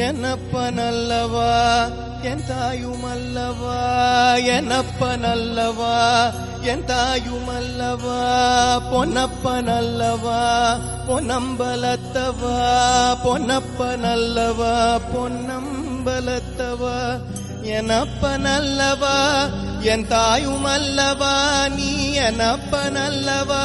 என்னப்ப நல்லவா என் தாயுமல்லவா என்னப்ப நல்லவா என் தாயுமல்லவா பொன்னப்ப நல்லவா பொன்னம்பலத்தவா பொன்னப்ப நல்லவா பொன்னம்பலத்தவா எனப்ப நல்லவா என் தாயுமல்லவா நீ எனப்ப நல்லவா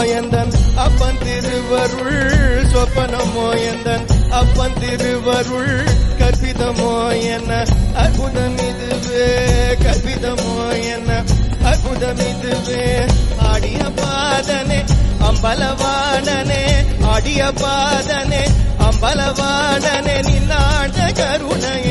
மோயந்தன். அப்பன் திருவருள் சொப்பனமோ எந்தன் அப்பன் திருவருள் கற்பிதமோ என்ன அற்புதம் இதுவே கற்பிதமோ என்ன அற்புதம் இதுவே ஆடிய பாதனே அம்பலவாணனே ஆடிய பாதனே அம்பலவாணனே நின்னாண்ட கருணையே.